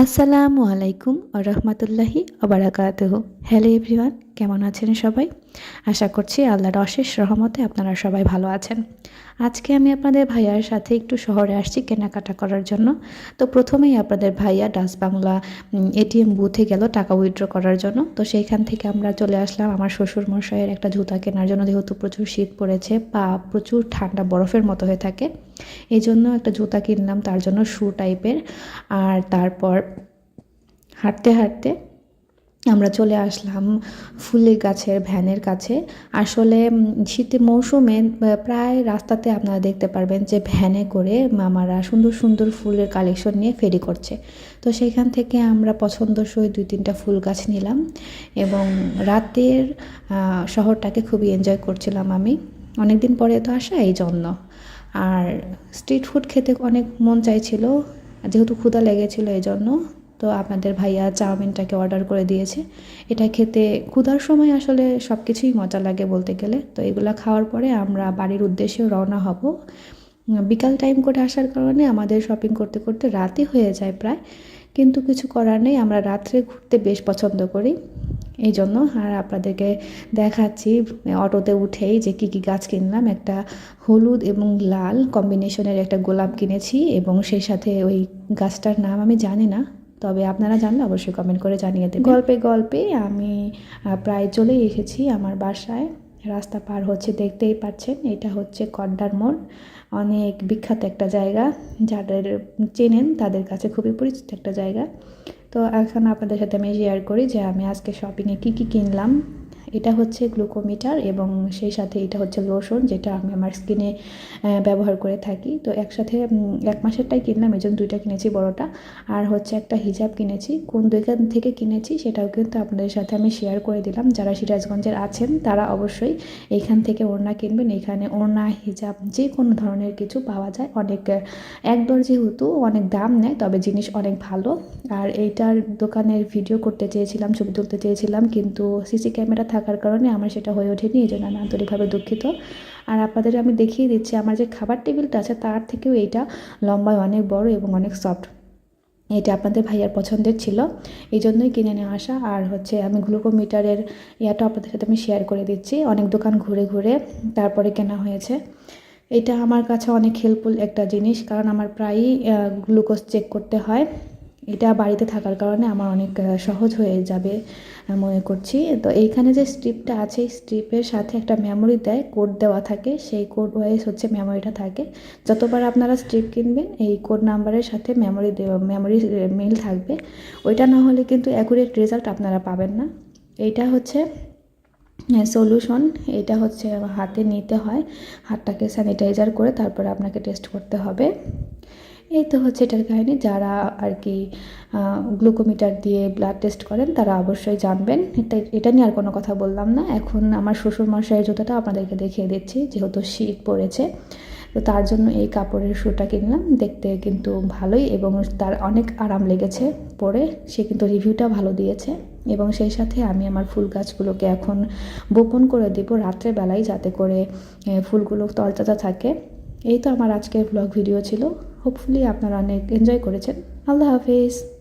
আসসালামু আলাইকুম আ রহমতুল্লাহি আবরাকাতহ হ্যালো এভরিওয়ান কেমন আছেন সবাই? আশা করছি আল্লাহর অশেষ রহমতে আপনারা সবাই ভালো আছেন। আজকে আমি আপনাদের ভাইয়ার সাথে একটু শহরে আসছি কেনাকাটা করার জন্য। তো প্রথমেই আপনাদের ভাইয়া ডাস বাংলা এটিএম বুথে গেল টাকা উইথড্র করার জন্য। তো সেইখান থেকে আমরা চলে আসলাম আমার শ্বশুর মশাইয়ের একটা জুতা কেনার জন্য। যেহেতু প্রচুর শীত পড়েছে, পা প্রচুর ঠান্ডা, বরফের মতো হয়ে থাকে। এই জন্য একটা জুতা কিনলাম, তার জন্য শু টাইপের। আর তারপর হাঁটতে হাঁটতে আমরা চলে আসলাম ফুলের গাছের, ভ্যানের কাছে। আসলে শীতের মৌসুমে প্রায় রাস্তাতে আপনারা দেখতে পারবেন যে ভ্যানে করে মামারা সুন্দর সুন্দর ফুলের কালেকশন নিয়ে ফেরি করছে। তো সেখান থেকে আমরা পছন্দসই দুই, তিনটা ফুল গাছ নিলাম এবং রাতের শহরটাকে খুবই এনজয় করছিলাম আমি। অনেক দিন পরে তো আসা এই জন্য। আর স্ট্রিট ফুড খেতে অনেক মন চাইছিল, যেহেতু ক্ষুধা লেগেছিল এই জন্য। তো আপনাদের ভাইয়া চাউমিনটাকে অর্ডার করে দিয়েছে। এটা খেতে ক্ষুধার সময় আসলে সব কিছুই মজা লাগে বলতে গেলে। তো এগুলো খাওয়ার পরে আমরা বাড়ির উদ্দেশ্যেও রওনা হব। বিকাল টাইম করে আসার কারণে আমাদের শপিং করতে করতে রাতই হয়ে যায় প্রায়। কিন্তু কিছু করার নেই, আমরা রাত্রে ঘুরতে বেশ পছন্দ করি। এই জন্য আর আপনাদেরকে দেখাচ্ছি, অটোতে উঠেই যে কী কী গাছ কিনলাম। একটা হলুদ এবং লাল কম্বিনেশনের একটা গোলাপ কিনেছি এবং সেই সাথে ওই গাছটার নাম আমি জানি না। তবে আপনারা জানলে অবশ্যই কমেন্ট করে জানিয়ে দেবেন। গল্পে গল্পে আমি প্রায় চলেই এসেছি আমার বাসায়। রাস্তা পার হচ্ছে, দেখতেই পাচ্ছেন, এটা হচ্ছে কড্ডার মোড়। অনেক বিখ্যাত একটা জায়গা। যাদের চেনেন তাদের কাছে খুবই পরিচিত একটা জায়গা। তো এখন আপনাদের সাথে আমি শেয়ার করি যে আমি আজকে শপিংয়ে কী কী কিনলাম। এটা হচ্ছে গ্লুকোমিটার এবং সেই সাথে এটা হচ্ছে লোশন, যেটা আমি আমার স্কিনে ব্যবহার করে থাকি। তো একসাথে এক মাসেরটাই কিনলাম, এই জন্য দুইটা কিনেছি বড়টা। আর হচ্ছে একটা হিজাব কিনেছি। কোন দোকান থেকে কিনেছি সেটাও কিন্তু আপনাদের সাথে আমি শেয়ার করে দিলাম। যারা সিরাজগঞ্জের আছেন, তারা অবশ্যই এইখান থেকে ওড়না কিনবেন। এখানে ওড়না, হিজাব, যে কোনো ধরনের কিছু পাওয়া যায়। অনেক এক দর যেহেতু অনেক দাম নেয়, তবে জিনিস অনেক ভালো। আর এইটার দোকানের ভিডিও করতে চেয়েছিলাম, ছবি তুলতে চেয়েছিলাম, কিন্তু সিসি ক্যামেরা থাকার কারণে আমার সেটা হয়ে ওঠেনি, এই জন্য আমি আন্তরিকভাবে দুঃখিত। আর আপনাদের আমি দেখিয়ে দিচ্ছি, আমার যে খাবার টেবিলটা আছে তার থেকেও এইটা লম্বায় অনেক বড় এবং অনেক সফট। এটা আপনাদের ভাইয়ার পছন্দের ছিল, এই জন্যই কিনে নিয়ে আসা। আর হচ্ছে আমি গ্লুকোমিটারের ইয়াটা আপনাদের সাথে আমি শেয়ার করে দিচ্ছি, অনেক দোকান ঘুরে ঘুরে তারপরে কেনা হয়েছে। এটা আমার কাছে অনেক হেল্পফুল একটা জিনিস, কারণ আমার প্রায়ই গ্লুকোজ চেক করতে হয়। এটা বাড়িতে থাকার কারণে আমার অনেক সহজ হয়ে যাবে মনে করছি। তো এইখানে যে স্ট্রিপটা আছে স্ট্রিপের সাথে একটা মেমোরি দেয় কোড দেওয়া থাকে, সেই কোড ওয়াইজ হচ্ছে মেমোরিটা থাকে। যতবার আপনারা স্ট্রিপ কিনবেন, এই কোড নাম্বারের সাথে মেমোরি দেওয়া মেমোরি মিল থাকবে। ওইটা না হলে কিন্তু অ্যাকুরেট রেজাল্ট আপনারা পাবেন না। এইটা হচ্ছে সলিউশন এটা হচ্ছে হাতে নিতে হয়, হাতটাকে স্যানিটাইজার করে তারপরে আপনাকে টেস্ট করতে হবে। এই তো হচ্ছে এটার কাহিনি। যারা আর কি গ্লুকোমিটার দিয়ে ব্লাড টেস্ট করেন, তারা অবশ্যই জানবেন। এটা এটা নিয়ে আর কোনো কথা বললাম না। এখন আমার শ্বশুর মশাইয়ের জুতোটা আপনাদেরকে দেখিয়ে দিচ্ছি, যেহেতু শীত পড়েছে। তো তার জন্য এই কাপড়ের শ্যুটা কিনলাম। দেখতে কিন্তু ভালোই এবং তার অনেক আরাম লেগেছে পরে। সে কিন্তু রিভিউটা ভালো দিয়েছে এবং সেই সাথে আমি আমার ফুল গাছগুলোকে এখন বপন করে দেবো রাত্রেবেলায় যাতে করে ফুলগুলো তরতাজা থাকে। এই তো আমার আজকের ব্লগ ভিডিও ছিল। হোপফুলি আপনারা অনেক এনজয় করেছেন। আল্লাহ হাফিজ।